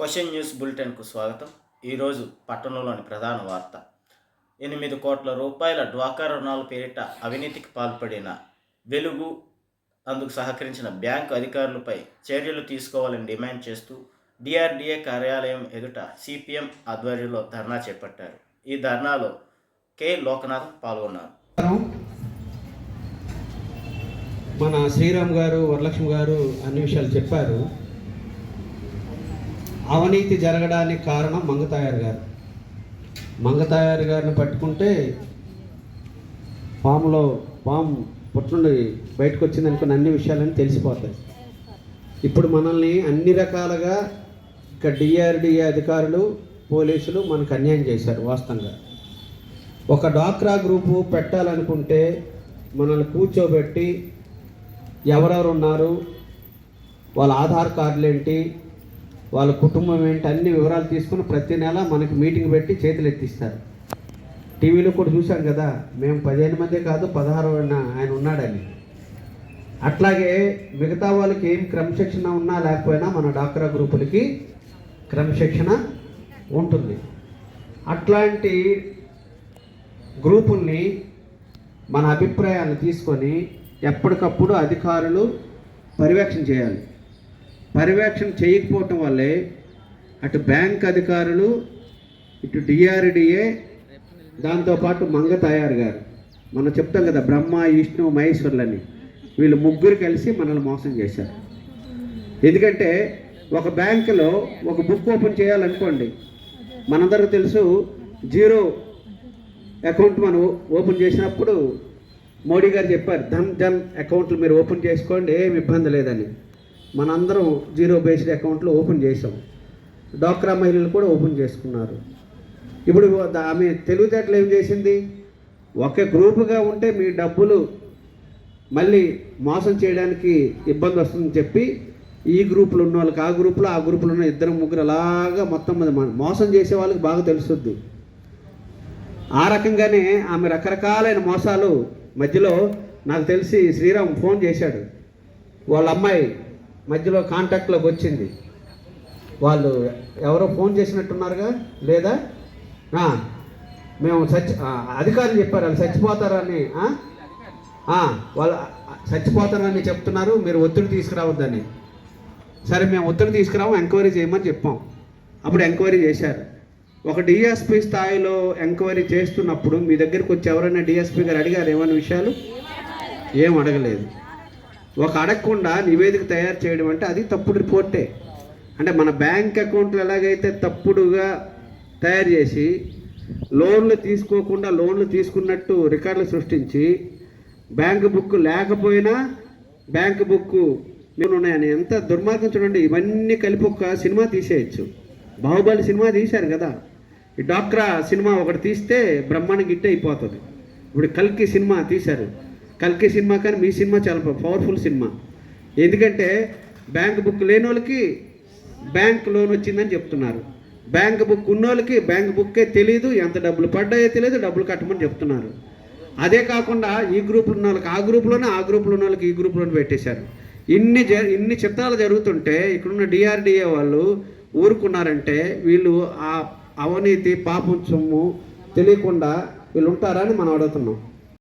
Question news బులెటిన్కు స్వాగతం. ఈరోజు పట్టణంలోని ప్రధాన వార్త. ఎనిమిది కోట్ల రూపాయల డ్వాకా రుణాల పేరిట అవినీతికి పాల్పడిన వెలుగు అందుకు సహకరించిన బ్యాంకు అధికారులపై చర్యలు తీసుకోవాలని డిమాండ్ చేస్తూ డిఆర్డీఏ కార్యాలయం ఎదుట సిపిఎం ఆధ్వర్యంలో ధర్నా చేపట్టారు. ఈ ధర్నాలో కె. లోకనాథ్ పాల్గొన్నారు. మన శ్రీరామ్ గారు వరలక్ష్మి గారు అన్ని విషయాలు చెప్పారు. అవినీతి జరగడానికి కారణం మంగతాయారు గారు. మంగతాయారు గారిని పట్టుకుంటే పాములో పాము పుట్టుండి బయటకు వచ్చింది అనుకున్న అన్ని విషయాలని తెలిసిపోతాయి. ఇప్పుడు మనల్ని అన్ని రకాలుగా ఇక్కడ డిఆర్డిఏ అధికారులు పోలీసులు మనకు అన్యాయం చేశారు వాస్తవంగా. ఒక డాక్రా గ్రూపు పెట్టాలనుకుంటే మనల్ని కూర్చోబెట్టి ఎవరెవరు ఉన్నారు వాళ్ళ ఆధార్ కార్డులు ఏంటి వాళ్ళ కుటుంబం ఏంటి అన్ని వివరాలు తీసుకుని ప్రతి నెల మనకి మీటింగ్ పెట్టి చేతులు ఎత్తిస్తారు. టీవీలో కూడా చూసాం కదా మేము పదిహేను మందే కాదు పదహారు ఆయన ఉన్నాడని. అట్లాగే మిగతా వాళ్ళకి ఏం క్రమశిక్షణ ఉన్నా లేకపోయినా మన డాక్రా గ్రూపులకి క్రమశిక్షణ ఉంటుంది. అట్లాంటి గ్రూపుల్ని మన అభిప్రాయాలను తీసుకొని ఎప్పటికప్పుడు అధికారులు పర్యవేక్షణ చేయాలి. పర్యవేక్షణ చేయకపోవటం వల్లే అటు బ్యాంక్ అధికారులు ఇటు డిఆర్డిఏ దాంతోపాటు మంగ తయారు గారు. మనం చెప్తాం కదా బ్రహ్మ విష్ణు మహేశ్వర్లని. వీళ్ళు ముగ్గురు కలిసి మనల్ని మోసం చేశారు. ఎందుకంటే ఒక బ్యాంకులో ఒక బుక్ ఓపెన్ చేయాలనుకోండి మనందరికీ తెలుసు జీరో అకౌంట్ మనం ఓపెన్ చేసినప్పుడు మోడీ గారు చెప్పారు ధన్ ధన్ అకౌంట్లు మీరు ఓపెన్ చేసుకోండి ఏమి ఇబ్బంది లేదని. మనందరం జీరో బేస్డ్ అకౌంట్లు ఓపెన్ చేసాం డాక్రా మహిళలు కూడా ఓపెన్ చేసుకున్నారు. ఇప్పుడు ఆమె తెలివితేటలు ఏం చేసింది? ఒక గ్రూపుగా ఉంటే మీ డబ్బులు మళ్ళీ మోసం చేయడానికి ఇబ్బంది వస్తుందని చెప్పి ఈ గ్రూపులు ఉన్న వాళ్ళకి ఆ గ్రూపులో ఆ గ్రూపులో ఉన్న ఇద్దరు ముగ్గురు అలాగా మొత్తం మంది మోసం చేసే వాళ్ళకి బాగా తెలుస్తుంది. ఆ రకంగానే ఆమె రకరకాలైన మోసాలు మధ్యలో నాకు తెలిసి శ్రీరామ్ ఫోన్ చేశాడు. వాళ్ళ అమ్మాయి మధ్యలో కాంటాక్ట్లోకి వచ్చింది. వాళ్ళు ఎవరో ఫోన్ చేసినట్టున్నారుగా? లేదా? మేము చచ్చి అధికారులు చెప్పారు. వాళ్ళు చచ్చిపోతారని వాళ్ళు చచ్చిపోతారని చెప్తున్నారు. మీరు ఒత్తిడి తీసుకురావద్దని. సరే మేము ఒత్తిడి తీసుకురాము ఎంక్వైరీ చేయమని చెప్పాం. అప్పుడు ఎంక్వైరీ చేశారు. ఒక డిఎస్పి స్థాయిలో ఎంక్వైరీ చేస్తున్నప్పుడు మీ దగ్గరికి వచ్చి ఎవరైనా డిఎస్పి గారు అడిగారు ఏమైనా విషయాలు? ఏం అడగలేదు. ఒక అడగకుండా నివేదిక తయారు చేయడం అంటే అది తప్పుడు రిపోర్టే. అంటే మన బ్యాంక్ అకౌంట్లు ఎలాగైతే తప్పుడుగా తయారు చేసి లోన్లు తీసుకోకుండా లోన్లు తీసుకున్నట్టు రికార్డులు సృష్టించి బ్యాంక్ బుక్ లేకపోయినా బ్యాంక్ బుక్ నేను ఉన్నాయని ఎంత దుర్మార్గం చూడండి. ఇవన్నీ కలిపి ఒక సినిమా తీసేయచ్చు. బాహుబలి సినిమా తీశారు కదా. ఈ డాక్రా సినిమా ఒకటి తీస్తే బ్రహ్మాండం గిట్టే అయిపోతుంది. ఇప్పుడు కల్కి సినిమా తీశారు. కల్కి సినిమా కానీ మీ సినిమా చాలా పవర్ఫుల్ సినిమా. ఎందుకంటే బ్యాంక్ బుక్ లేని వాళ్ళకి బ్యాంక్ లోన్ వచ్చిందని చెప్తున్నారు. బ్యాంక్ బుక్ ఉన్నోళ్ళకి బ్యాంక్ బుక్కే తెలియదు ఎంత డబ్బులు పడ్డాయో తెలియదు డబ్బులు కట్టమని చెప్తున్నారు. అదే కాకుండా ఈ గ్రూపులు ఉన్న వాళ్ళకి ఆ గ్రూప్లోనే ఆ గ్రూప్లో ఉన్న వాళ్ళకి ఈ గ్రూప్లోనే పెట్టేశారు. ఇన్ని జ ఇన్ని చిత్రాలు జరుగుతుంటే ఇక్కడున్న డిఆర్డిఏ వాళ్ళు ఊరుకున్నారంటే వీళ్ళు ఆ అవినీతి పాపం సొమ్ము తెలియకుండా వీళ్ళు ఉంటారని మనం అడుగుతున్నాం.